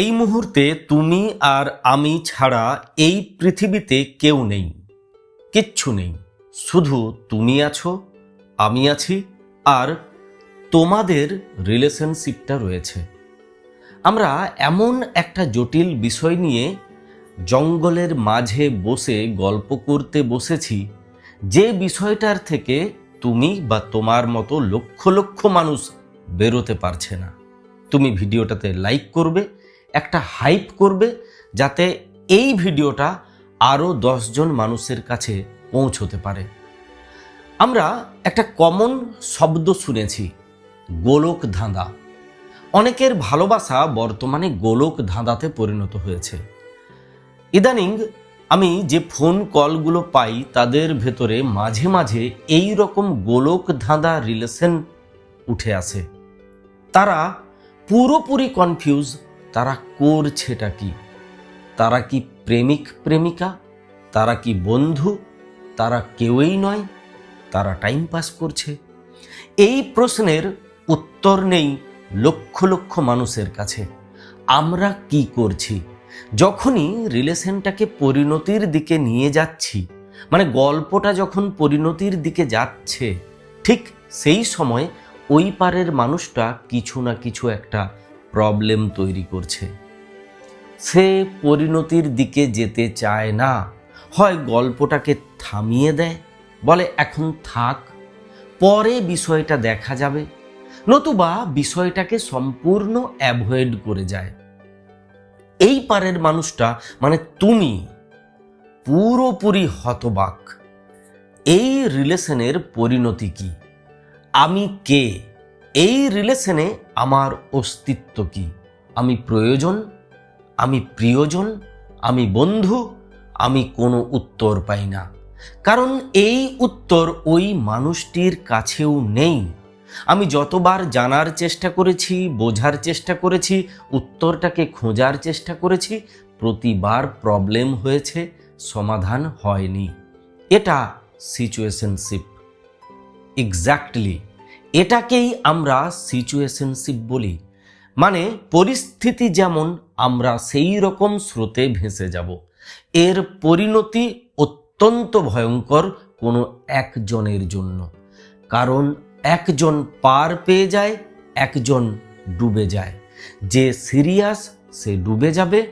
এই মুহূর্তে তুমি আর আমি ছাড়া এই পৃথিবীতে কেউ নেই, কিচ্ছু নেই। শুধু তুমি আছো, আমি আছি, আর তোমাদের রিলেশনশিপটা রয়েছে। আমরা এমন একটা জটিল বিষয় নিয়ে জঙ্গলের মাঝে বসে গল্প করতে বসেছি, যে বিষয়টার থেকে তুমি বা তোমার মতো লক্ষ লক্ষ মানুষ বেরোতে পারছে না। তুমি ভিডিওটাতে লাইক করবে একটা হাইপ করবে যাতে এই ভিডিওটা আরও দশজন মানুষের কাছে পৌঁছতে পারে। আমরা একটা কমন শব্দ শুনেছি, গোলক ধাঁধা। অনেকের ভালোবাসা বর্তমানে গোলক ধাঁধাতে পরিণত হয়েছে। ইদানিং আমি যে ফোন কলগুলো পাই, তাদের ভেতরে মাঝে মাঝে এই রকম গোলক ধাঁধা রিলেশন উঠে আসে। তারা পুরোপুরি কনফিউজ তারা করছেটা কি? তারা কি প্রেমিক প্রেমিকা? তারা কি বন্ধু? তারা কেউই নয়। তারা টাইম পাস করছে। এই প্রশ্নের উত্তর নেই লক্ষ লক্ষ মানুষের কাছে। আমরা কি করছি? যখনই রিলেশনটাকে পরিণতির দিকে নিয়ে যাচ্ছি মানে গল্পটা যখন পরিণতির দিকে যাচ্ছে, ঠিক সেই সময় ওই পারের মানুষটা কিছু না কিছু একটা প্রবলেম তৈরি করছে। সে পরিণতির দিকে যেতে চায় না। হয় গল্পটাকে থামিয়ে দেয়, বলে, এখন থাক, পরে বিষয়টা দেখা যাবে। নতুবা বিষয়টাকে সম্পূর্ণ অ্যাভয়েড করে যায়। এই পারের মানুষটা মানে তুমি, পুরোপুরি হতবাক। এই রিলেশনের পরিণতি কি? আমি কে? এই রিলেশনে আমার অস্তিত্ব কি? আমি প্রয়োজন? আমি প্রিয়জন? আমি বন্ধু? আমি কোনো উত্তর পাই না। কারণ এই উত্তর ওই মানুষটির কাছেও নেই। আমি যতবার জানার চেষ্টা করেছি, বোঝার চেষ্টা করেছি, উত্তরটাকে খোঁজার চেষ্টা করেছি, প্রতিবার প্রবলেম হয়েছে, সমাধান হয়নি। এটা সিচুয়েশনশিপ এক্স্যাক্টলি এটাকেই আমরা সিচুয়েশনশিপ বলি। মানে পরিস্থিতি যেমন আমরা সেই রকম স্রোতে ভেসে যাব, এর পরিণতি অত্যন্ত ভয়ঙ্কর কোনো একজনের জন্য। কারণ একজন পার পেয়ে যায়, একজন ডুবে যায়। যে সিরিয়াস সে ডুবে যাবে,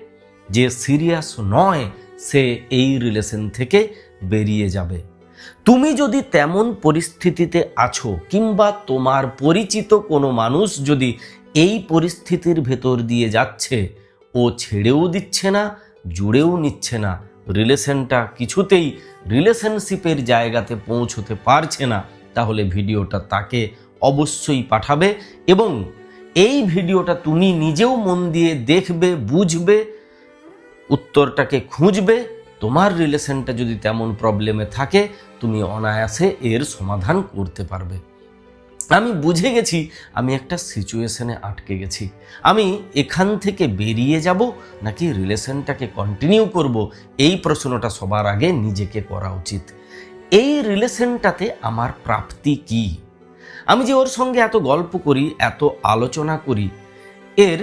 যে সিরিয়াস নয়, সে এই রিলেশন থেকে বেরিয়ে যাবে। তুমি যদি তেমন পরিস্থিতিতে আছো কিংবা তোমার পরিচিত কোনো মানুষ যদি এই পরিস্থিতির ভেতর দিয়ে যাচ্ছে, ও ছেড়েও দিচ্ছে না, জুড়েও নিচ্ছে না, রিলেশনটা কিছুতেই রিলেশনশিপের জায়গাতে পৌঁছতে পারছে না, তাহলে ভিডিওটা তাকে অবশ্যই পাঠাবে এবং এই ভিডিওটা তুমি নিজেও মন দিয়ে দেখবে, বুঝবে, উত্তরটাকে খুঁজবে, তোমার রিলেশনটা যদি তেমন প্রবলেমে থাকে তুমি অনায়াসে এর সমাধান করতে পারবে। আমি বুঝে গেছি, আমি একটা সিচুয়েশনে আটকে গেছি। আমি এখান থেকে বেরিয়ে যাব নাকি রিলেশনটাকে কন্টিনিউ করব? এই প্রশ্নটা সবার আগে নিজেকে করা উচিত। এই রিলেশনটাতে আমার প্রাপ্তি কি? আমি যে ওর সঙ্গে এত গল্প করি, এত আলোচনা করি, এর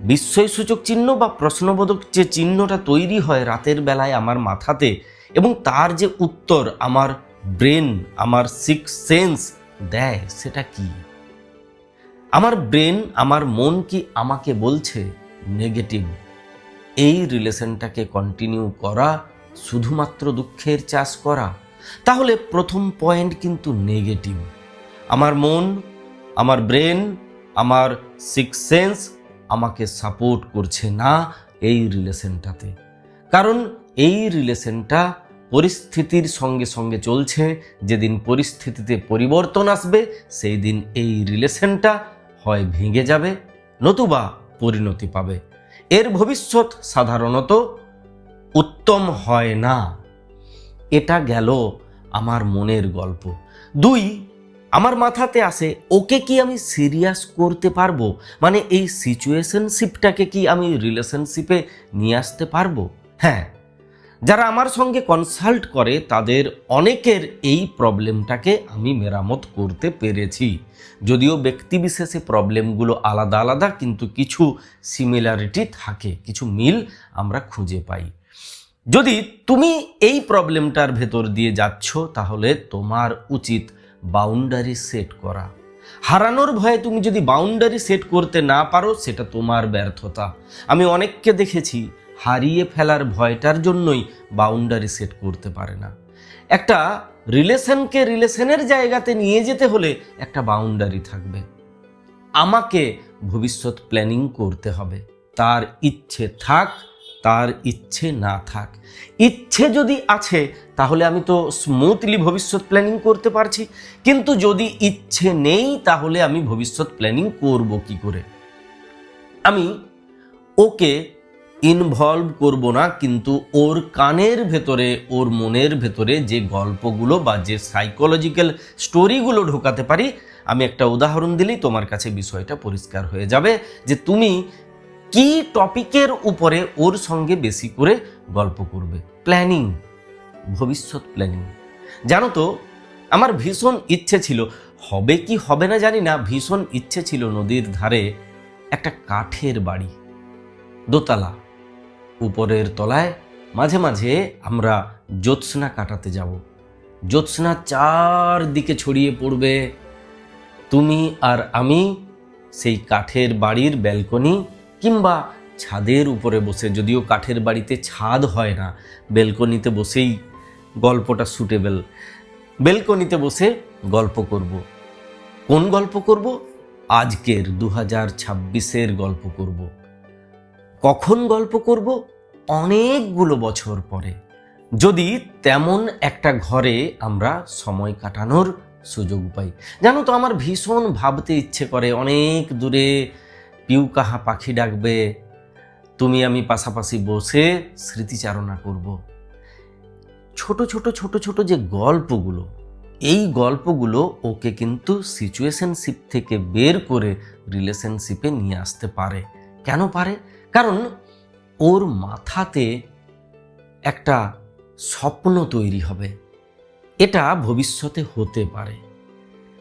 বিস্ময়সূচক চিহ্ন বা প্রশ্নবোধক যে চিহ্নটা তৈরি হয় রাতের বেলায় আমার মাথাতে এবং তার যে উত্তর আমার ব্রেন, আমার সিক্স সেন্স দেয়, সেটা কি? আমার ব্রেন, আমার মন কি আমাকে বলছে? নেগেটিভ। এই রিলেশনটাকে কন্টিনিউ করা, শুধুমাত্র দুঃখের চাষ করা, তাহলে প্রথম পয়েন্ট কিন্তু নেগেটিভ। আমার মন, আমার ব্রেন, আমার সিক্স সেন্স আমাকে সাপোর্ট করছে না এই রিলেশনটাতে। কারণ এই রিলেশনটা পরিস্থিতির সঙ্গে সঙ্গে চলছে। যেদিন পরিস্থিতিতে পরিবর্তন আসবে, সেই দিন এই রিলেশনটা হয় ভেঙে যাবে, নতুবা পরিণতি পাবে। এর ভবিষ্যৎ সাধারণত উত্তম হয় না। এটা গেল আমার মনের গল্প। দুই, আমার মাথাতে আসে, ওকে কি আমি সিরিয়াস করতে পারব? মানে এই সিচুয়েশনশিপটাকে কি আমি রিলেশনশিপে নিয়ে আসতে পারব? হ্যাঁ যারা আমার সঙ্গে কনসাল্ট করে, তাদের অনেকের এই প্রবলেমটাকে আমি মেরামত করতে পেরেছি। যদিও ব্যক্তিবিশেষে প্রবলেমগুলো আলাদা আলাদা, কিন্তু কিছু সিমিলারিটি থাকে, কিছু মিল আমরা খুঁজে পাই। যদি তুমি এই প্রবলেমটার ভেতর দিয়ে যাচ্ছ, তাহলে তোমার উচিত বাউন্ডারি সেট করা। হারানোর ভয়ে তুমি যদি বাউন্ডারি সেট করতে না পারো, সেটা তোমার ব্যর্থতা। আমি অনেককে দেখেছি হারিয়ে ফেলার ভয়টার জন্যই বাউন্ডারি সেট করতে পারে না। একটা রিলেশনকে রিলেশনের জায়গাতে নিয়ে যেতে হলে একটা বাউন্ডারি থাকবে। আমাকে ভবিষ্যৎ প্ল্যানিং করতে হবে। তার ইচ্ছে থাক, তার ইচ্ছে না থাক। ইচ্ছে যদি আছে, তাহলে আমি তো স্মুথলি ভবিষ্যৎ প্ল্যানিং করতে পারছি। কিন্তু যদি ইচ্ছে নেই, তাহলে আমি ভবিষ্যৎ প্ল্যানিং করব কি করে? আমি ওকে ইনভলভ করব না, কিন্তু ওর কানের ভেতরে, ওর মনের ভেতরে যে গল্পগুলো বা যে সাইকোলজিক্যাল স্টোরিগুলো ঢোকাতে পারি, আমি একটা উদাহরণ দিলেই তোমার কাছে বিষয়টা পরিষ্কার হয়ে যাবে যে তুমি কি টপিকের উপরে ওর সঙ্গে বেশি করে গল্প করবে? প্ল্যানিং ভবিষ্যৎ প্ল্যানিং জানো তো, আমার ভীষণ ইচ্ছে ছিল, হবে কি হবে না জানি না, ভীষণ ইচ্ছে ছিল নদীর ধারে একটা কাঠের বাড়ি, দোতলা। উপরের তলায় মাঝে মাঝে আমরা জ্যোৎস্না কাটাতে যাব। জ্যোৎস্না চারদিকে ছড়িয়ে পড়বে। তুমি আর আমি সেই কাঠের বাড়ির ব্যালকনি কিংবা ছাদের উপরে বসে, যদিও কাঠের বাড়িতে ছাদ হয় না বেলকনিতে বসেই গল্পটা সুটেবেল বেলকনিতে বসে গল্প করব। কোন গল্প করব? আজকের দু হাজার ছাব্বিশের গল্প করব। কখন গল্প করব? অনেকগুলো বছর পরে। যদি তেমন একটা ঘরে আমরা সময় কাটানোর সুযোগ পাই। জানো তো, আমার ভীষণ ভাবতে ইচ্ছে করে, অনেক দূরে পিউ কাহা পাখি ডাকবে, তুমি আমি পাশাপাশি বসে স্মৃতিচারণা করব। ছোট ছোট ছোট ছোট যে গল্পগুলো, এই গল্পগুলো ওকে কিন্তু সিচুয়েশনশিপ থেকে বের করে রিলেশনশিপে নিয়ে আসতে পারে। কেন পারে? কারণ ওর মাথাতে একটা স্বপ্ন তৈরি হবে। এটা ভবিষ্যতে হতে পারে।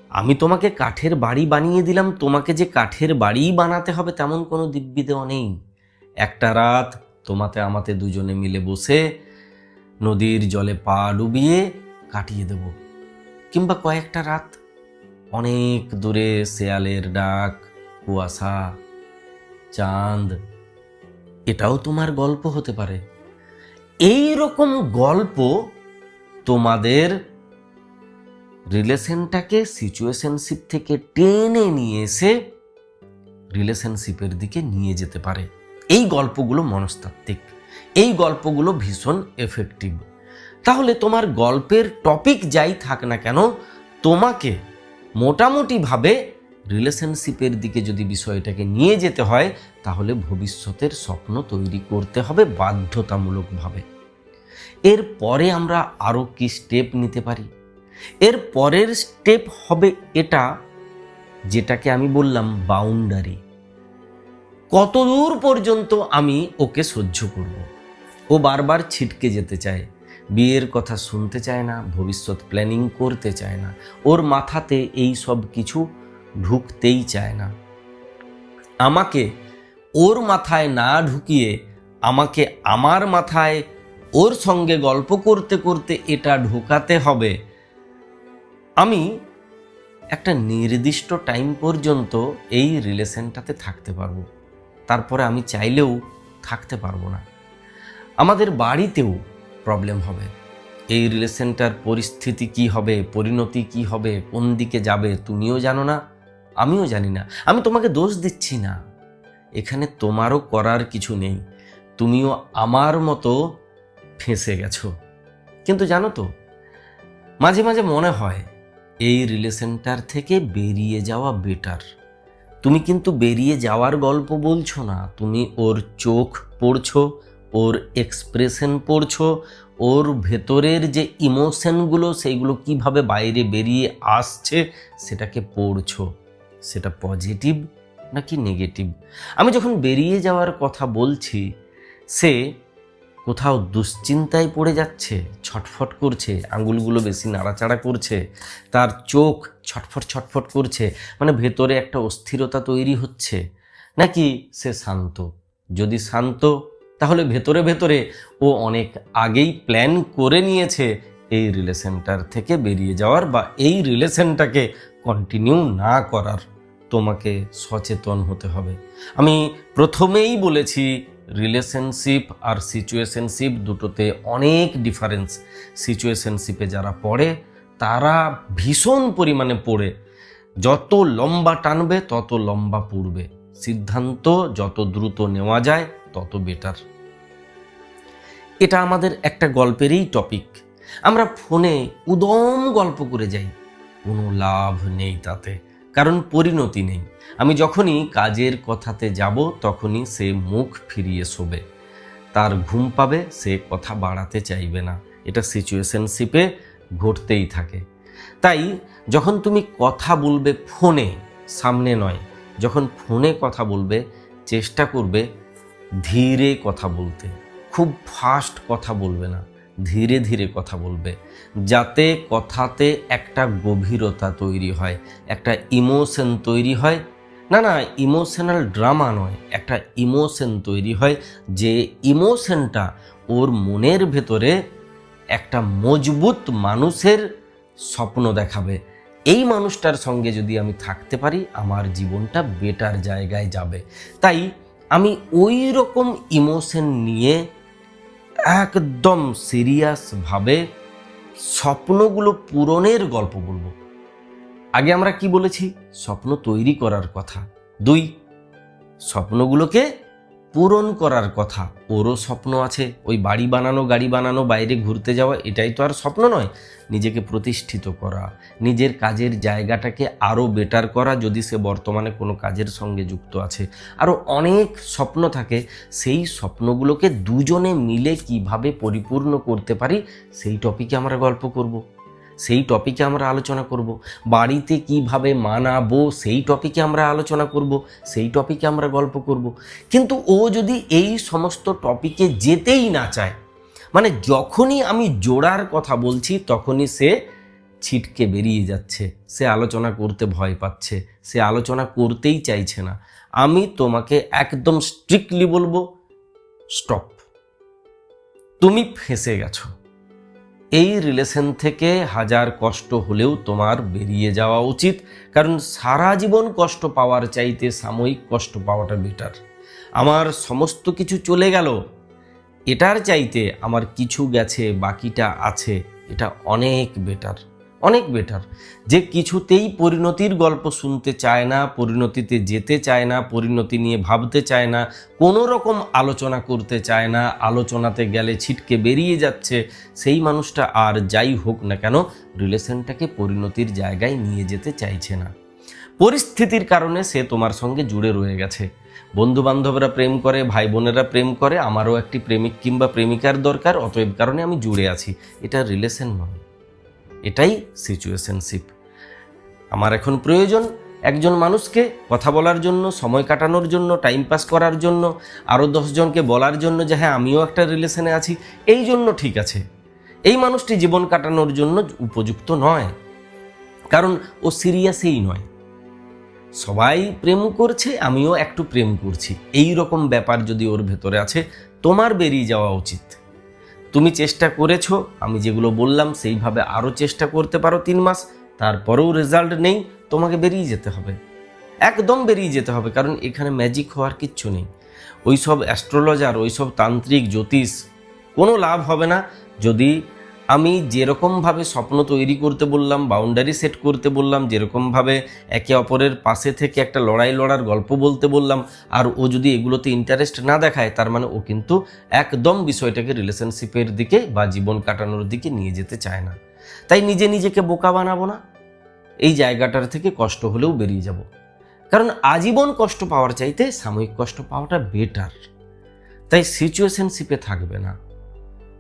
আমি তোমাকে কাঠের বাড়ি বানিয়ে দিলাম, তোমাকে যে কাঠের বাড়িই বানাতে হবে তেমন কোনো দিব্যি নেই। একটা রাত তোমাতে আমাতে দুজনে মিলে বসে নদীর জলে পা ডুবিয়ে কাটিয়ে দেব। কিংবা কয়েকটা রাত অনেক দূরে শেয়ালের ডাক, কুয়াশা, চাঁদ এটাও তোমার গল্প হতে পারে। এই রকম গল্প তোমাদের রিলেশনটাকে সিচুয়েশনশিপ থেকে টেনে নিয়ে এসে রিলেশনশিপের দিকে নিয়ে যেতে পারে। এই গল্পগুলো মনস্তাত্ত্বিক। এই গল্পগুলো ভীষণ এফেক্টিভ তাহলে তোমার গল্পের টপিক যাই থাক না কেন, তোমাকে মোটামুটিভাবে রিলেশনশিপের দিকে যদি বিষয়টাকে নিয়ে যেতে হয়, তাহলে ভবিষ্যতের স্বপ্ন তৈরি করতে হবে বাধ্যতামূলকভাবে। এর পরে আমরা আরও কি স্টেপ নিতে পারি? এর পরের স্টেপ হবে এটা, যেটাকে আমি বললাম বাউন্ডারি কতদূর পর্যন্ত আমি ওকে সহ্য করব? ও বারবার ছিটকে যেতে চায়, বিয়ের কথা শুনতে চায় না, ভবিষ্যৎ প্ল্যানিং করতে চায় না। ওর মাথাতে এই সব কিছু ঢুকতেই চায় না। আমাকে ওর মাথায় না ঢুকিয়ে আমাকে আমার মাথায় ওর সঙ্গে গল্প করতে করতে এটা ঢোকাতে হবে। আমি একটা নির্দিষ্ট টাইম পর্যন্ত এই রিলেশনটাতে থাকতে পারব। তারপরে আমি চাইলেও থাকতে পারব না। আমাদের বাড়িতেও প্রবলেম হবে। এই রিলেশনটার পরিস্থিতি কি হবে? পরিণতি কি হবে? কোন দিকে যাবে? তুমিও জানো না। আমিও জানি না। আমি তোমাকে দোষ দিচ্ছি না। এখানে তোমারও করার কিছু নেই। তুমিও আমার মতো ফেঁসে গেছো। কিন্তু জানো তো, মাঝে মাঝে মনে হয়, এই রিলেশনটার থেকে বেরিয়ে যাওয়া বেটার। তুমি কিন্তু বেরিয়ে যাওয়ার গল্প বলছো না। তুমি ওর চোখ পড়ছো, ওর এক্সপ্রেশন পড়ছো, ওর ভেতরের যে ইমোশনগুলো সেইগুলো কীভাবে বাইরে বেরিয়ে আসছে, সেটাকে পড়ছো। সেটা পজিটিভ নাকি নেগেটিভ আমি যখন বেরিয়ে যাওয়ার কথা বলছি, সে কোথাও দুশ্চিন্তায় পড়ে যাচ্ছে, ছটফট করছে, আঙুলগুলো বেশি নাড়াচাড়া করছে, তার চোখ ছটফট ছটফট করছে মানে ভেতরে একটা অস্থিরতা তৈরি হচ্ছে, নাকি সে শান্ত? যদি শান্ত, তাহলে ভেতরে ভেতরে ও অনেক আগেই প্ল্যান করে নিয়েছে এই রিলেশনটার থেকে বেরিয়ে যাওয়ার বা এই রিলেশনটাকে কন্টিনিউ না করার তোমাকে সচেতন হতে হবে। আমি প্রথমেই বলেছি রিলেশনশিপ আর সিচুয়েশনশিপ দুটোতে অনেক ডিফারেন্স সিচুয়েশনশিপে যারা পড়ে, তারা ভীষণ পরিমাণে পড়ে। যত লম্বা টানবে, তত লম্বা পড়বে। সিদ্ধান্ত যত দ্রুত নেওয়া যায়, তত বেটার এটা আমাদের একটা গল্পেরই টপিক আমরা ফোনে উদম গল্প করে যাই। কোনো লাভ নেই তাতে, কারণ পরিণতি নেই। আমি যখনই কাজের কথাতে যাব, তখনই সে মুখ ফিরিয়ে শোবে। তার ঘুম পাবে, সে কথা বাড়াতে চাইবে না। এটা সিচুয়েশনশিপে ঘটতেই থাকে। তাই যখন তুমি কথা বলবে ফোনে, সামনে নয়, যখন ফোনে কথা বলবে, চেষ্টা করবে ধীরে কথা বলতে। খুব ফাস্ট কথা বলবে না। ধীরে ধীরে কথা বলবে। যাতে কথাতে একটা গভীরতা তৈরি হয়, একটা ইমোশন তৈরি হয়। না না, ইমোশনাল ড্রামা নয়, একটা ইমোশন তৈরি হয় যে ইমোশনটা ওর মনের ভেতরে একটা মজবুত মানুষের স্বপ্ন দেখাবে। এই মানুষটার সঙ্গে যদি আমি থাকতে পারি, আমার জীবনটা বেটার জায়গায় যাবে। তাই আমি ওই রকম ইমোশন নিয়ে একদম সিরিয়াসভাবে স্বপ্নগুলো পূরণের গল্প বলব। আগে আমরা কি বলেছি? স্বপ্ন তৈরি করার কথা। দুই, স্বপ্নগুলোকে পূরণ করার কথা। ওরও স্বপ্ন আছে, ওই বাড়ি বানানো, গাড়ি বানানো, বাইরে ঘুরতে যাওয়া, এটাই তো আর স্বপ্ন নয়। নিজেকে প্রতিষ্ঠিত করা, নিজের কাজের জায়গাটাকে আরও বেটার করা, যদি সে বর্তমানে কোনো কাজের সঙ্গে যুক্ত আছে। আরও অনেক স্বপ্ন থাকে, সেই স্বপ্নগুলোকে দুজনে মিলে কীভাবে পরিপূর্ণ করতে পারি, সেই টপিকে আমরা গল্প করব। সেই টপিকে আমরা আলোচনা করব। বাড়িতে কীভাবে মানাবো সেই টপিকে আমরা আলোচনা করব, সেই টপিকে আমরা গল্প করব। কিন্তু ও যদি এই সমস্ত টপিকে যেতেই না চায় মানে যখনই আমি জোড়ার কথা বলছি তখনই সে ছিটকে বেরিয়ে যাচ্ছে, সে আলোচনা করতে ভয় পাচ্ছে, সে আলোচনা করতেই চাইছে না। আমি তোমাকে একদম স্ট্রিক্টলি বলব স্টপ তুমি ফেঁসে গেছো। এই রিলেশন থেকে হাজার কষ্ট হলেও তোমার বেরিয়ে যাওয়া উচিত। কারণ সারা জীবন কষ্ট পাওয়ার চাইতে সাময়িক কষ্ট পাওয়াটা বেটার আমার সমস্ত কিছু চলে গেল। এটার চাইতে আমার কিছু গেছে, বাকিটা আছে। এটা অনেক বেটার অনেক বেটার যে কিছুতেই পরিণতির গল্প শুনতে চায় না, পরিণতিতে যেতে চায় না, পরিণতি নিয়ে ভাবতে চায় না, কোনো রকম আলোচনা করতে চায় না, আলোচনাতে গেলে ছিটকে বেরিয়ে যাচ্ছে, সেই মানুষটা আর যাই হোক না কেন, রিলেশনটাকে পরিণতির জায়গায় নিয়ে যেতে চাইছে না। পরিস্থিতির কারণে সে তোমার সঙ্গে জুড়ে রয়ে গেছে। বন্ধু বান্ধবরা প্রেম করে ভাই বোনেরা প্রেম করে, আমারও একটি প্রেমিক কিংবা প্রেমিকার দরকার, অতএব কারণে আমি জুড়ে আছি। এটা রিলেশন নয়। এটাই সিচুয়েশনশিপ আমার এখন প্রয়োজন একজন মানুষকে কথা বলার জন্য, সময় কাটানোর জন্য টাইম পাস করার জন্য আরও দশজনকে বলার জন্য যে হ্যাঁ আমিও একটা রিলেশনে আছি, এই জন্য ঠিক আছে। এই মানুষটি জীবন কাটানোর জন্য উপযুক্ত নয়। কারণ ও সিরিয়াসেই নয়। সবাই প্রেম করছে, আমিও একটু প্রেম করছি। এই রকম ব্যাপার যদি ওর ভেতরে আছে, তোমার বেরিয়ে যাওয়া উচিত। তুমি চেষ্টা করেছ, আমি যেগুলো বললাম সেইভাবে আরও চেষ্টা করতে পারো তিন মাস, তারপরেও রেজাল্ট নেই, তোমাকে বেরিয়ে যেতে হবে। একদম বেরিয়ে যেতে হবে, কারণ এখানে ম্যাজিক হওয়ার কিচ্ছু নেই। ওই সব অ্যাস্ট্রোলজার ওই সব তান্ত্রিক, জ্যোতিষ, কোনো লাভ হবে না যদি আমি যেরকমভাবে স্বপ্ন তৈরি করতে বললাম বাউন্ডারি সেট করতে বললাম যেরকমভাবে একে অপরের পাশে থেকে একটা লড়াই লড়ার গল্প বলতে বললাম, আর ও যদি এগুলোতে ইন্টারেস্ট না দেখায়, তার মানে ও কিন্তু একদম বিষয়টাকে রিলেশনশিপের দিকে বা জীবন কাটানোর দিকে নিয়ে যেতে চায় না। তাই নিজে নিজেকে বোকা বানাবো না। এই জায়গাটার থেকে কষ্ট হলেও বেরিয়ে যাব। কারণ আজীবন কষ্ট পাওয়ার চাইতে সাময়িক কষ্ট পাওয়াটা বেটার তাই সিচুয়েশনশিপে থাকবে না।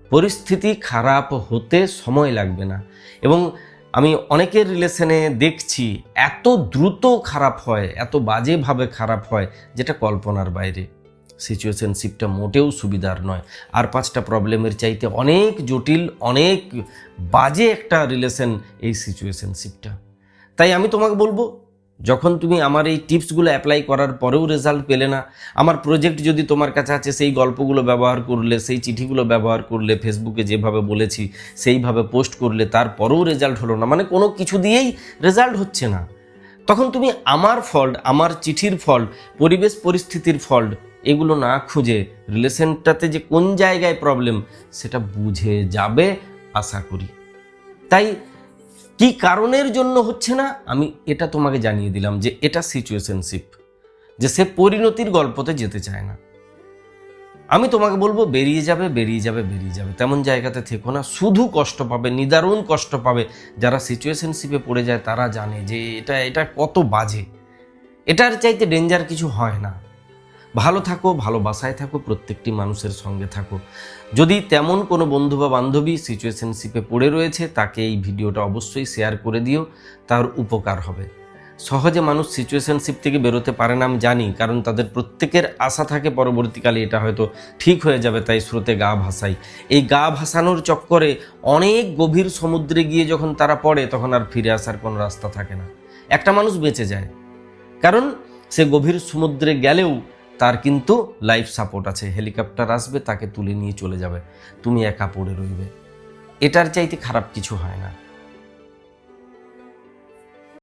পরিস্থিতি খারাপ হতে সময় লাগবে না। এবং আমি অনেকের রিলেশনে দেখছি এত দ্রুত খারাপ হয়, এত বাজেভাবে খারাপ হয়, যেটা কল্পনার বাইরে। সিচুয়েশনশিপটা মোটেও সুবিধার নয়। আর পাঁচটা প্রবলেমের চাইতে অনেক জটিল, অনেক বাজে একটা রিলেশন এই সিচুয়েশনশিপটা। তাই আমি তোমাকে বলব যখন তুমি আমার এই টিপসগুলো অ্যাপ্লাই করার পরেও রেজাল্ট পেলে না, আমার প্রজেক্ট যদি তোমার কাছে আছে, সেই গল্পগুলো ব্যবহার করলে, সেই চিঠিগুলো ব্যবহার করলে ফেসবুকে যেভাবে বলেছি, সেইভাবে পোস্ট করলে তারপরেও রেজাল্ট হলো না। মানে কোনো কিছু দিয়েই রেজাল্ট হচ্ছে না। তখন তুমি আমার ফল্ট আমার চিঠির ফল্ট পরিবেশ পরিস্থিতির ফল্ট এগুলো না খুঁজে রিলেশনটাতে যে কোন জায়গায় প্রবলেম সেটা বুঝে যাবে, আশা করি। তাই কি কারণের জন্য হচ্ছে না? আমি এটা তোমাকে জানিয়ে দিলাম যে এটা সিচুয়েশনশিপ যে সে পরিণতির গল্পতে যেতে চায় না। আমি তোমাকে বলব, বেরিয়ে যাবে বেরিয়ে যাবে বেরিয়ে যাবে। তেমন জায়গাতে থেকো না। শুধু কষ্ট পাবে, নিদারুণ কষ্ট পাবে। যারা সিচুয়েশনশিপে পড়ে যায়, তারা জানে যে এটা এটা কত বাজে। এটার চাইতে ডেঞ্জার কিছু হয় না। ভালো থাকো, ভালোবাসায় থাকো, প্রত্যেকটি মানুষের সঙ্গে থাকো। যদি তেমন কোনো বন্ধু বা বান্ধবী সিচুয়েশনশিপে পড়ে রয়েছে, তাকে এই ভিডিওটা অবশ্যই শেয়ার করে দিও, তার উপকার হবে। সহজে মানুষ সিচুয়েশনশিপ থেকে বেরোতে পারে না, আমি জানি, কারণ তাদের প্রত্যেকের আশা থাকে পরবর্তীকালে এটা হয়তো ঠিক হয়ে যাবে, তাই স্রোতে গা ভাসাই। এই গা ভাসানোর চক্করে অনেক গভীর সমুদ্রে গিয়ে যখন তারা পড়ে, তখন আর ফিরে আসার কোনো রাস্তা থাকে না। একটা মানুষ বেঁচে যায়। কারণ সে গভীর সমুদ্রে গেলেও তার কিন্তু লাইফ সাপোর্ট আছে। হেলিকপ্টার আসবে, তাকে তুলে নিয়ে চলে যাবে। তুমি একা পড়ে রইবে। এটার চাইতে খারাপ কিছু হয় না।